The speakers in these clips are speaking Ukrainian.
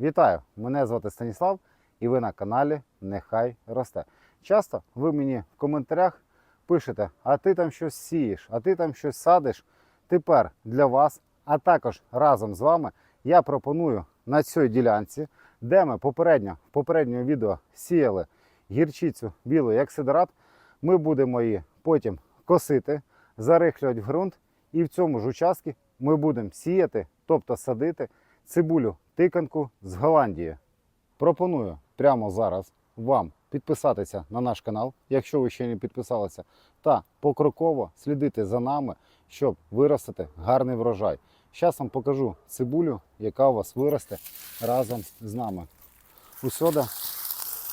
Вітаю! Мене звати Станіслав і ви на каналі Нехай росте. Часто ви мені в коментарях пишете, а ти там щось сієш, а ти там щось садиш. Тепер для вас, а також разом з вами, я пропоную на цій ділянці, де ми попередньо в попередньому відео сіяли гірчицю білу як сидорат, ми будемо її потім косити, зарихлювати в ґрунт, і в цьому ж участку ми будемо сіяти, тобто садити цибулю тиканку з Голландії. Пропоную прямо зараз вам підписатися на наш канал, якщо ви ще не підписалися, та покроково слідити за нами, щоб виростити гарний врожай. Зараз вам покажу цибулю, яка у вас виросте разом з нами. Усюди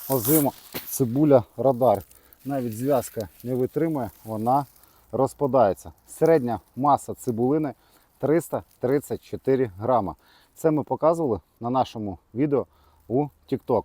озима цибуля радар. Навіть зв'язка не витримує, вона розпадається. Середня маса цибулини 334 грама. Це ми показували на нашому відео у TikTok.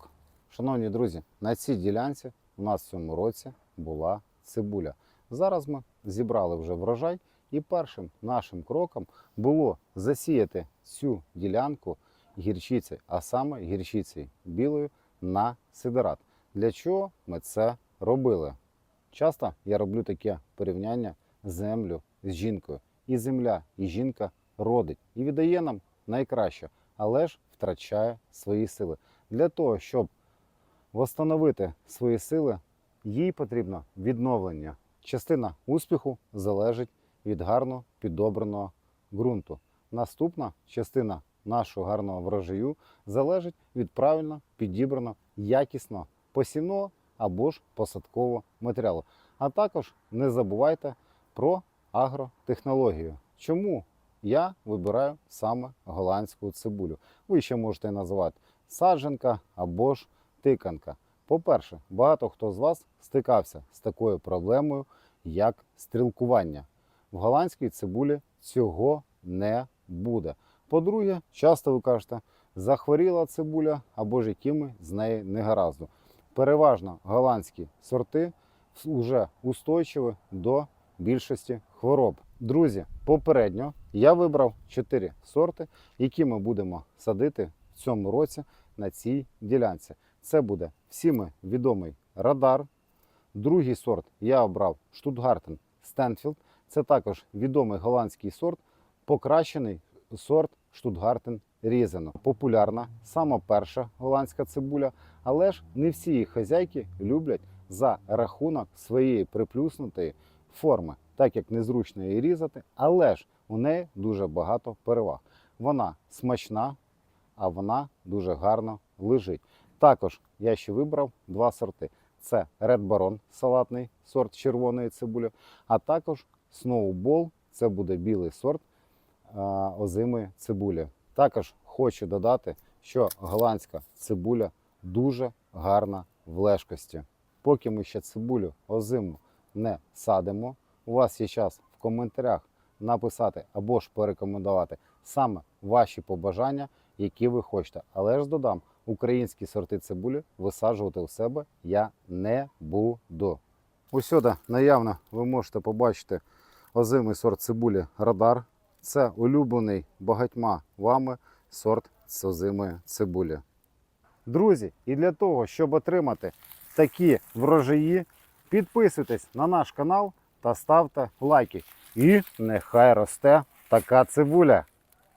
Шановні друзі, на цій ділянці у нас в цьому році була цибуля. Зараз ми зібрали вже врожай, і першим нашим кроком було засіяти цю ділянку гірчиці, а саме гірчиці білою на сидорат. Для чого ми це робили? Часто я роблю таке порівняння землю з жінкою. І земля, і жінка родить і віддає нам найкраще, але ж втрачає свої сили. Для того, щоб восстановити свої сили, їй потрібно відновлення. Частина успіху залежить від гарно підобраного ґрунту. Наступна частина нашого гарного врожаю залежить від правильно підібраного якісного посівного або ж посадкового матеріалу. А також не забувайте про агротехнологію. Чому я вибираю саме голландську цибулю? Ви ще можете називати саджанка або ж тиканка. По-перше, багато хто з вас стикався з такою проблемою, як стрілкування. В голландській цибулі цього не буде. По-друге, часто ви кажете, захворіла цибуля або ж якими з неї негаразду. Переважно голландські сорти вже устойчиві до більшості хвороб. Друзі, попередньо я вибрав 4 сорти, які ми будемо садити в цьому році на цій ділянці. Це буде всіми відомий радар. Другий сорт я обрав Штутгартен Стенфілд. Це також відомий голландський сорт, покращений сорт Штутгартен Різено. Популярна сама перша голландська цибуля, але ж не всі їх хазяйки люблять за рахунок своєї приплюснутої форми, так як незручно її різати, але ж у неї дуже багато переваг. Вона смачна, а вона дуже гарно лежить. Також я ще вибрав два сорти: це Red Baron, салатний сорт червоної цибулі, а також Snowball, це буде білий сорт озимої цибулі. Також хочу додати, що голландська цибуля дуже гарна в лежкості. Поки ми ще цибулю озиму не садимо, у вас є час в коментарях написати або ж порекомендувати саме ваші побажання, які ви хочете. Але ж додам, українські сорти цибулі висаджувати у себе я не буду. Усюди наявно ви можете побачити озимий сорт цибулі Радар. Це улюблений багатьма вами сорт з озимої цибулі. Друзі, і для того, щоб отримати такі врожаї, підписуйтесь на наш канал та ставте лайки. І нехай росте така цибуля.